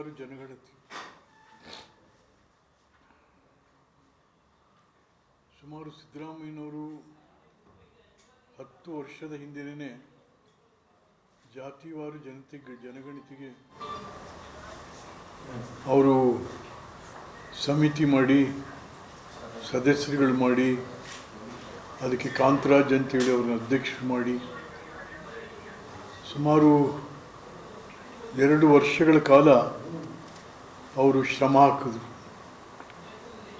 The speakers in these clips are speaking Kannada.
ಜಾತಿವಾರು ಜನಗಣತಿ ಸುಮಾರು ಸಿದ್ದರಾಮಯ್ಯನವರು ಹತ್ತು ವರ್ಷದ ಹಿಂದೆನೇ ಜಾತಿವಾರು ಜನತೆ ಜನಗಣತಿಗೆ ಅವರು ಸಮಿತಿ ಮಾಡಿ, ಸದಸ್ಯರುಗಳು ಮಾಡಿ, ಅದಕ್ಕೆ ಕಾಂತರಾಜ್ ಅಂತೇಳಿ ಅವ್ರನ್ನ ಅಧ್ಯಕ್ಷರು ಮಾಡಿ ಸುಮಾರು ಎರಡು ವರ್ಷಗಳ ಕಾಲ ಅವರು ಶ್ರಮ ಹಾಕಿದ್ರು.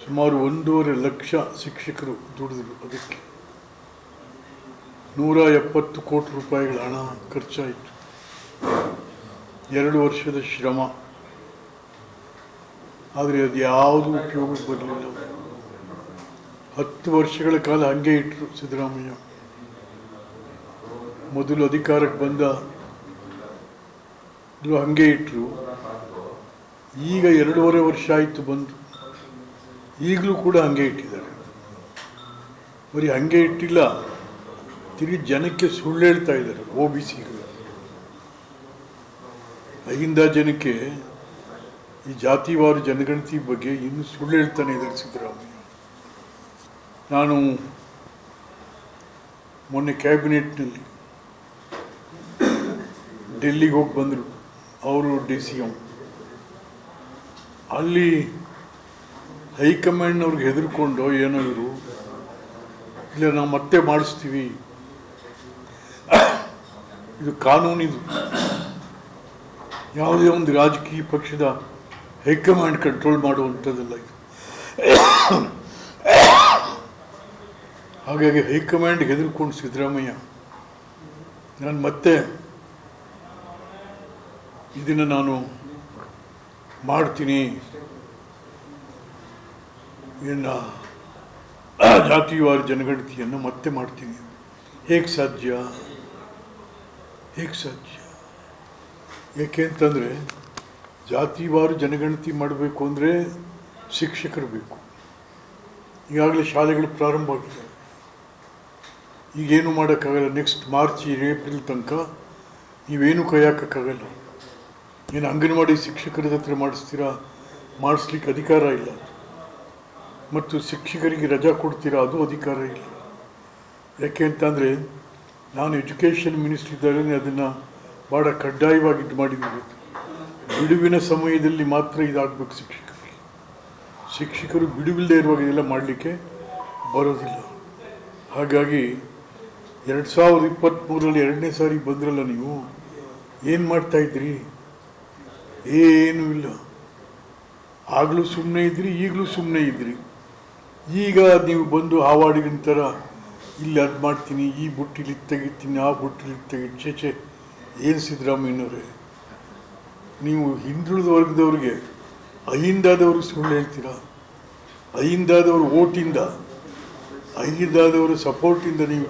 ಸುಮಾರು ಒಂದೂವರೆ ಲಕ್ಷ ಶಿಕ್ಷಕರು ದುಡಿದ್ರು ಅದಕ್ಕೆ. ನೂರ ಎಪ್ಪತ್ತು ಕೋಟಿ ರೂಪಾಯಿಗಳ ಹಣ ಖರ್ಚಾಯಿತು. ಎರಡು ವರ್ಷದ ಶ್ರಮ. ಆದರೆ ಅದು ಯಾವುದು ಉಪಯೋಗಕ್ಕೆ ಬರಲಿಲ್ಲ. ಹತ್ತು ವರ್ಷಗಳ ಕಾಲ ಹಂಗೆ ಇಟ್ಟರು ಸಿದ್ದರಾಮಯ್ಯ. ಮೊದಲು ಅಧಿಕಾರಕ್ಕೆ ಬಂದ ಇದು ಹಂಗೆ ಇಟ್ಟರು ಈಗ ಎರಡೂವರೆ ವರ್ಷ ಆಯಿತು ಬಂದು. ಈಗಲೂ ಕೂಡ ಹಂಗೆ ಇಟ್ಟಿದ್ದಾರೆ. ಬರೀ ಹಂಗೆ ಇಟ್ಟಿಲ್ಲ, ತಿರುಗಿ ಜನಕ್ಕೆ ಸುಳ್ಳು ಹೇಳ್ತಾ ಇದ್ದಾರೆ ಓ ಬಿ ಸಿಗಳು. ಅಹಿಂದ ಜನಕ್ಕೆ ಈ ಜಾತಿವಾರು ಜನಗಣತಿ ಬಗ್ಗೆ ಇನ್ನು ಸುಳ್ಳು ಹೇಳ್ತಾನೆ ಇದ್ದಾರೆ ಸಿದ್ದರಾಮಯ್ಯ. ನಾನು ಮೊನ್ನೆ ಕ್ಯಾಬಿನೆಟ್ನಲ್ಲಿ ಡೆಲ್ಲಿಗೆ ಹೋಗಿ ಬಂದರು. ಅವರು ಡಿ ಸಿ ಎಂ ಅಲ್ಲಿ ಹೈಕಮಾಂಡ್ನವ್ರಿಗೆ ಹೆದರ್ಕೊಂಡು ಏನೋ ಇವರು, ಇಲ್ಲ, ನಾವು ಮತ್ತೆ ಮಾಡಿಸ್ತೀವಿ. ಇದು ಕಾನೂನಿದು ಯಾವುದೇ ಒಂದು ರಾಜಕೀಯ ಪಕ್ಷದ ಹೈಕಮಾಂಡ್ ಕಂಟ್ರೋಲ್ ಮಾಡುವಂಥದ್ದಲ್ಲ ಇದು. ಹಾಗಾಗಿ ಹೈಕಮಾಂಡ್ ಹೆದರ್ಕೊಂಡು ಸಿದ್ದರಾಮಯ್ಯ, ನಾನು ಮತ್ತೆ ಇದನ್ನು ನಾನು ಮಾಡ್ತೀನಿ. ಇನ್ನ ಜಾತಿವಾರ ಜನಗಣತಿಯನ್ನು ಮತ್ತೆ ಮಾಡ್ತೀನಿ. ಹೇಗೆ ಸಾಧ್ಯ? ಹೇಗೆ ಸಾಧ್ಯ? ಏಕೆ ಅಂತಂದರೆ ಜಾತಿವಾರು ಜನಗಣತಿ ಮಾಡಬೇಕು ಅಂದರೆ ಶಿಕ್ಷಕರು ಬೇಕು. ಈಗಾಗಲೇ ಶಾಲೆಗಳು ಪ್ರಾರಂಭ ಆಗಿದೆ. ಈಗೇನು ಮಾಡೋಕ್ಕಾಗಲ್ಲ? ನೆಕ್ಸ್ಟ್ ಮಾರ್ಚ್ ಏಪ್ರಿಲ್ ತನಕ ನೀವೇನು ಕೈ ಹಾಕೋಕ್ಕಾಗಲ್ಲ ಏನು ಅಂಗನವಾಡಿ ಶಿಕ್ಷಕರ ಹತ್ರ ಮಾಡಿಸ್ತೀರಾ? ಮಾಡಿಸ್ಲಿಕ್ಕೆ ಅಧಿಕಾರ ಇಲ್ಲ. ಮತ್ತು ಶಿಕ್ಷಕರಿಗೆ ರಜಾ ಕೊಡ್ತೀರಾ? ಅದು ಅಧಿಕಾರ ಇಲ್ಲ. ಯಾಕೆ ಅಂತಂದರೆ ನಾನು ಎಜುಕೇಷನ್ ಮಿನಿಸ್ಟರ್ ಇದ್ದಾಗಲೇ ಅದನ್ನು ಭಾಳ ಕಡ್ಡಾಯವಾಗಿ ಇದು ಮಾಡಿದ್ದೀವಿ ಬಿಡುವಿನ ಸಮಯದಲ್ಲಿ ಮಾತ್ರ ಇದಾಗಬೇಕು ಶಿಕ್ಷಕರಿಗೆ. ಶಿಕ್ಷಕರು ಬಿಡುವಿಲ್ಲದೆ ಇರುವಾಗ ಇದೆಲ್ಲ ಮಾಡಲಿಕ್ಕೆ ಬರೋದಿಲ್ಲ. ಹಾಗಾಗಿ ಎರಡು ಸಾವಿರದ ಇಪ್ಪತ್ತ್ಮೂರರಲ್ಲಿ ಎರಡನೇ ಸಾರಿ ಬಂದ್ರಲ್ಲ ನೀವು, ಏನು ಮಾಡ್ತಾ ಇದ್ರಿ ಏನೂ ಇಲ್ಲ. ಆಗಲೂ ಸುಮ್ಮನೆ ಇದ್ರಿ, ಈಗಲೂ ಸುಮ್ಮನೆ ಇದ್ರಿ. ಈಗ ನೀವು ಬಂದು ಹಾವಾಡಿಗಿನ ಥರ, ಇಲ್ಲಿ ಅದು ಮಾಡ್ತೀನಿ, ಈ ಬುಟ್ಟಿಲಿ ತೆಗಿತೀನಿ, ಆ ಬುಟ್ಟಿಲಿ ಇದ್ ತೆಗಿ ಚೇಚೆ ಏನು ಸಿದ್ದರಾಮಯ್ಯನವರೇ? ನೀವು ಹಿಂದುಳಿದ ವರ್ಗದವ್ರಿಗೆ ಅಹಿಂದಾದವರು ಸುಳ್ಳು ಹೇಳ್ತೀರಾ? ಅಹಿಂದಾದವರು ಓಟಿಂದ, ಅಹಿಂದಾದವರ ಸಪೋರ್ಟಿಂದ ನೀವು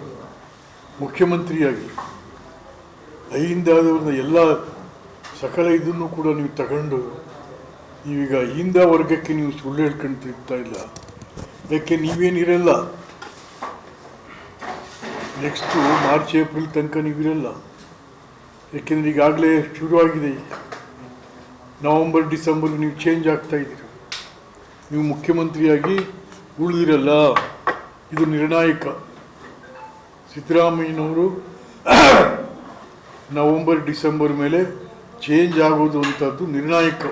ಮುಖ್ಯಮಂತ್ರಿಯಾಗಿ, ಅಹಿಂದಾದವ್ರನ್ನ ಎಲ್ಲ ಸಕಲ ಇದನ್ನು ಕೂಡ ನೀವು ತಗೊಂಡು ನೀವೀಗ ಹಿಂದ ವರ್ಗಕ್ಕೆ ನೀವು ಸುಳ್ಳು ಹೇಳ್ಕೊಂಡು ತಿರ್ತಾ ಇಲ್ಲ. ಯಾಕೆ ನೀವೇನಿರಲ್ಲ? ನೆಕ್ಸ್ಟು ಮಾರ್ಚ್ ಏಪ್ರಿಲ್ ತನಕ ನೀವಿರಲ್ಲ. ಯಾಕೆಂದರೆ ಈಗಾಗಲೇ ಶುರುವಾಗಿದೆ ಈಗ. ನವಂಬರ್ ಡಿಸೆಂಬರ್ ನೀವು ಚೇಂಜ್ ಆಗ್ತಾ ಇದ್ದೀರಿ. ನೀವು ಮುಖ್ಯಮಂತ್ರಿಯಾಗಿ ಉಳಿದಿರಲ್ಲ. ಇದು ನಿರ್ಣಾಯಕ. ಸಿದ್ದರಾಮಯ್ಯನವರು ನವಂಬರ್ ಡಿಸೆಂಬರ್ ಮೇಲೆ ಚೇಂಜ್ ಆಗೋದು ಅಂತದ್ದು ನಿರ್ಣಾಯಕ